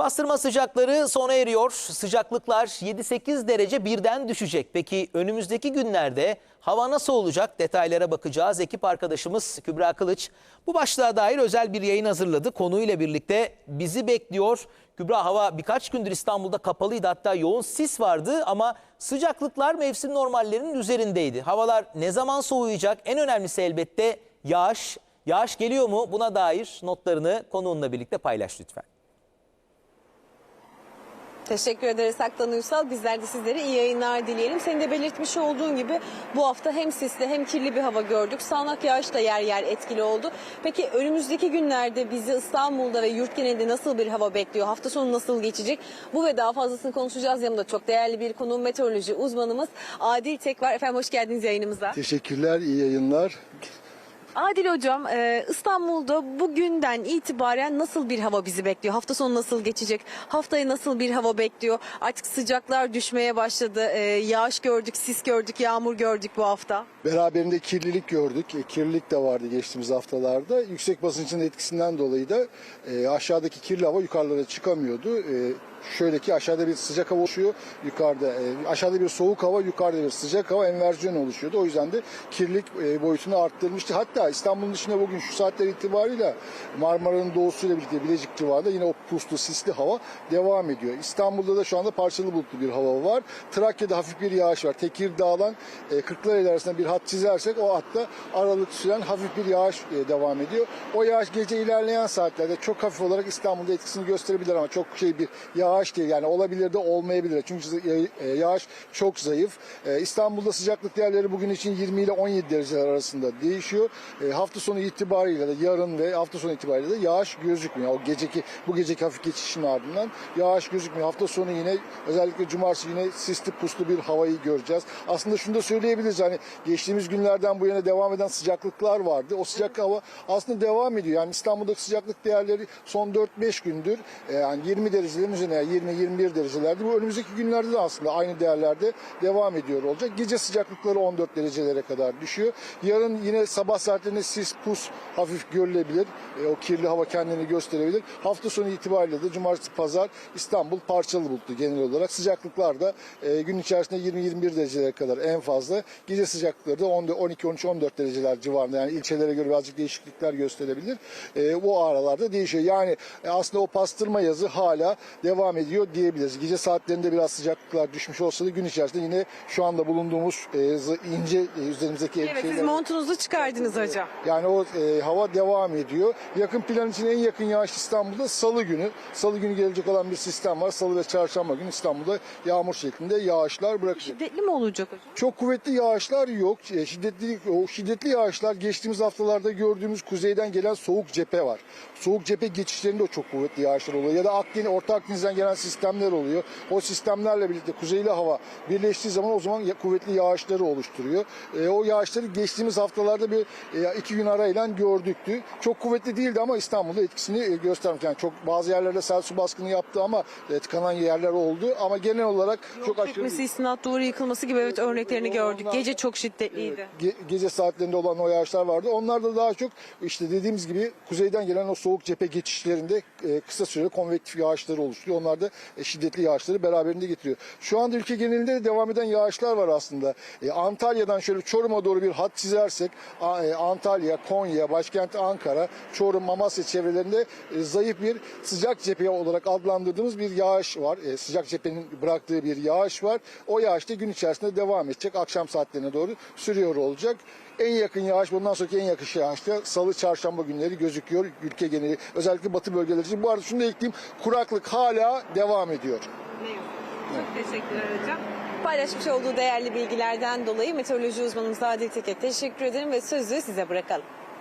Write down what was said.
Pastırma sıcakları sona eriyor. Sıcaklıklar 7-8 derece birden düşecek. Peki önümüzdeki günlerde hava nasıl olacak? Detaylara bakacağız. Ekip arkadaşımız Kübra Kılıç bu başlığa dair özel bir yayın hazırladı. Konuyla birlikte bizi bekliyor. Kübra hava birkaç gündür İstanbul'da kapalıydı. Hatta yoğun sis vardı ama sıcaklıklar mevsim normallerinin üzerindeydi. Havalar ne zaman soğuyacak? En önemlisi elbette yağış. Yağış geliyor mu? Buna dair notlarını konuğunla birlikte paylaş lütfen. Teşekkür ederiz Aktan Uysal. Bizler de sizlere iyi yayınlar dileyelim. Senin de belirtmiş olduğun gibi bu hafta hem sisli hem kirli bir hava gördük. Sağanak yağış da yer yer etkili oldu. Peki önümüzdeki günlerde bizi İstanbul'da ve yurt genelinde nasıl bir hava bekliyor? Hafta sonu nasıl geçecek? Bu ve daha fazlasını konuşacağız. Yanımda çok değerli bir konuğum meteoroloji uzmanımız Adil Tek var. Efendim hoş geldiniz yayınımıza. Teşekkürler, iyi yayınlar. Adil Hocam e, İstanbul'da bugünden itibaren nasıl bir hava bizi bekliyor? Hafta sonu nasıl geçecek? Haftaya nasıl bir hava bekliyor? Artık sıcaklar düşmeye başladı. E, Yağış gördük, sis gördük, yağmur gördük bu hafta. Beraberinde kirlilik gördük. E, Kirlilik de vardı geçtiğimiz haftalarda. Yüksek basıncın etkisinden dolayı da e, aşağıdaki kirli hava yukarılara çıkamıyordu. Şöyle ki aşağıda bir sıcak hava oluşuyor, yukarıda e, aşağıda bir soğuk hava, yukarıda bir sıcak hava enversiyon oluşuyordu. O yüzden de kirlilik e, boyutunu arttırmıştı. Hatta İstanbul'un dışında bugün şu saatler itibariyle Marmara'nın doğusuyla birlikte Bilecik civarında yine o puslu, sisli hava devam ediyor. İstanbul'da da şu anda parçalı bulutlu bir hava var. Trakya'da hafif bir yağış var. Tekirdağ'dan e, Kırklareli arasında bir hat çizersek o hatta aralık süren hafif bir yağış e, devam ediyor. O yağış gece ilerleyen saatlerde çok hafif olarak İstanbul'da etkisini gösterebilir ama çok şey bir yağış değil. Yani olabilir de olmayabilir. Çünkü e, yağış çok zayıf. E, İstanbul'da sıcaklık değerleri bugün için 20 ile 17 dereceler arasında değişiyor. E, hafta sonu itibariyle de yarın ve hafta sonu itibariyle de yağış gözükmüyor. O geceki bu geceki hafif geçişin ardından yağış gözükmüyor. Hafta sonu yine özellikle cumartesi yine sisli puslu bir havayı göreceğiz. Aslında şunu da söyleyebiliriz. Hani geçtiğimiz günlerden bu yana devam eden sıcaklıklar vardı. O sıcak hava aslında devam ediyor. Yani İstanbul'daki sıcaklık değerleri son 4-5 gündür e, yani 20 derecelerin üzerine yani 20-21 derecelerde. Bu önümüzdeki günlerde de aslında aynı değerlerde devam ediyor olacak. Gece sıcaklıkları 14 derecelere kadar düşüyor. Yarın yine sabah saatlerinde sis, pus hafif görülebilir. E, o kirli hava kendini gösterebilir. Hafta sonu itibariyle de cumartesi pazar İstanbul parçalı bulutlu genel olarak. Sıcaklıklar da e, gün içerisinde 20-21 derecelere kadar en fazla. Gece sıcaklıkları da 12-13-14 dereceler civarında. Yani ilçelere göre birazcık değişiklikler gösterebilir. E, bu aralarda değişiyor. Yani e, aslında o pastırma yazı hala devam ediyor diyebiliriz. Gece saatlerinde biraz sıcaklıklar düşmüş olsa da gün içerisinde yine şu anda bulunduğumuz e, ince e, üzerimizdeki Evet siz montunuzu çıkardınız hocam. yani o e, hava devam ediyor. Yakın plan için en yakın yağış İstanbul'da Salı günü. Salı günü gelecek olan bir sistem var. Salı ve çarşamba günü İstanbul'da yağmur şeklinde yağışlar bırakacak. Şiddetli mi olacak hocam? Çok kuvvetli yağışlar yok. E, Şiddetli o şiddetli yağışlar geçtiğimiz haftalarda gördüğümüz kuzeyden gelen soğuk cephe var. Soğuk cephe geçişlerinde o çok kuvvetli yağışlar oluyor. Ya da Akdeniz, Orta Akdeniz'den gelen sistemler oluyor. O sistemlerle birlikte kuzeyli hava birleştiği zaman o zaman kuvvetli yağışları oluşturuyor. E, o yağışları geçtiğimiz haftalarda bir e, iki gün arayla gördüktü. Çok kuvvetli değildi ama İstanbul'da etkisini e, göstermiş. Yani çok bazı yerlerde sel su baskını yaptı ama e, tıkanan yerler oldu. Ama genel olarak çok aşırı Çökmesi, istinat duvarı yıkılması gibi evet örneklerini o- gördük. onlar- Gece çok şiddetliydi. Ge- gece saatlerinde olan o yağışlar vardı. Onlar da daha çok işte dediğimiz gibi kuzeyden gelen o soğuk cephe geçişlerinde e, kısa süreli konvektif yağışları oluşturuyor. Onlar da e, şiddetli yağışları beraberinde getiriyor. Şu anda ülke genelinde de devam eden yağışlar var aslında. E, Antalya'dan şöyle Çorum'a doğru bir hat çizersek e, Antalya, Konya, başkent Ankara, Çorum, Amasya çevrelerinde zayıf bir sıcak cephe olarak adlandırdığımız bir yağış var. Sıcak cephenin bıraktığı bir yağış var. O yağış da gün içerisinde devam edecek. Akşam saatlerine doğru sürüyor olacak. En yakın yağış bundan sonraki en yakın yağış da salı çarşamba günleri gözüküyor ülke geneli. Özellikle batı bölgeleri için. Bu arada şunu da ekleyeyim. Kuraklık hala devam ediyor. Çok teşekkürler hocam. Paylaşmış olduğu değerli bilgilerden dolayı meteoroloji uzmanımız Adil Tek'e teşekkür ederim ve sözü size bırakalım.